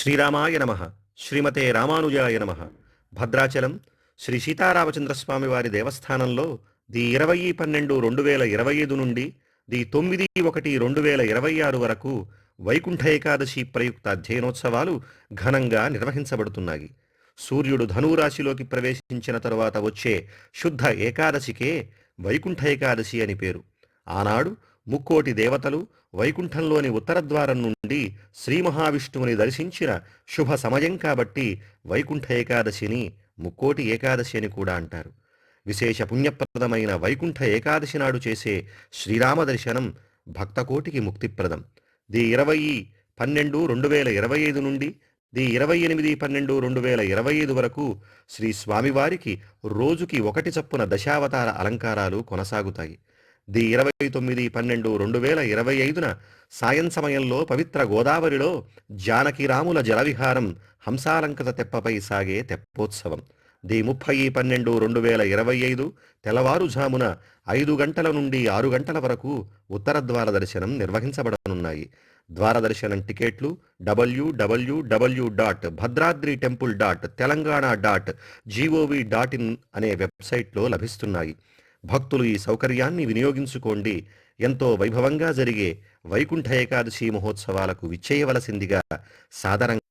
శ్రీరామాయ నమ. శ్రీమతే రామానుజాయ నమ. భద్రాచలం శ్రీ సీతారామచంద్రస్వామి వారి దేవస్థానంలో ది ఇరవై పన్నెండు రెండు వేల ఇరవై ఐదు నుండి ది తొమ్మిది ఒకటి రెండు వేల ఇరవై ఆరు వరకు వైకుంఠ ఏకాదశి ప్రయుక్త అధ్యయనోత్సవాలు ఘనంగా నిర్వహించబడుతున్నాయి. సూర్యుడు ధనురాశిలోకి ప్రవేశించిన తరువాత వచ్చే శుద్ధ ఏకాదశికే వైకుంఠ ఏకాదశి అని పేరు. ఆనాడు ముక్కోటి దేవతలు వైకుంఠంలోని ఉత్తరద్వారం నుండి శ్రీ మహావిష్ణువుని దర్శించిన శుభ సమయం కాబట్టి వైకుంఠ ఏకాదశిని ముక్కోటి ఏకాదశి అని కూడా అంటారు. విశేష పుణ్యప్రదమైన వైకుంఠ ఏకాదశి నాడు చేసే శ్రీరామ దర్శనం భక్తకోటికి ముక్తిప్రదం. ది ఇరవై పన్నెండు రెండు వేల ఇరవై ఐదు నుండి ది ఇరవై ఎనిమిది పన్నెండు రెండు వేల ఇరవై ఐదు వరకు శ్రీ స్వామివారికి రోజుకి ఒకటి చప్పున దశావతార అలంకారాలు కొనసాగుతాయి. ది ఇరవై తొమ్మిది పన్నెండు రెండు వేల ఇరవై ఐదున సాయం సమయంలో పవిత్ర గోదావరిలో జానకిరాముల జలవిహారం హంసాలంకృత తెప్పపై సాగే తెప్పోత్సవం. ది ముప్పై పన్నెండు రెండు వేల ఇరవై ఐదు తెల్లవారుజామున ఐదు గంటల నుండి ఆరు గంటల వరకు ఉత్తర ద్వార దర్శనం నిర్వహించబడనున్నాయి. ద్వార దర్శనం టికెట్లు WWW dot Bhadradri temple dot Telangana dot GOV dot in అనే వెబ్సైట్లో లభిస్తున్నాయి. భక్తులు ఈ సౌకర్యాన్ని వినియోగించుకోండి. ఎంతో వైభవంగా జరిగే వైకుంఠ ఏకాదశి మహోత్సవాలకు విచ్చేయవలసిందిగా సాదరంగా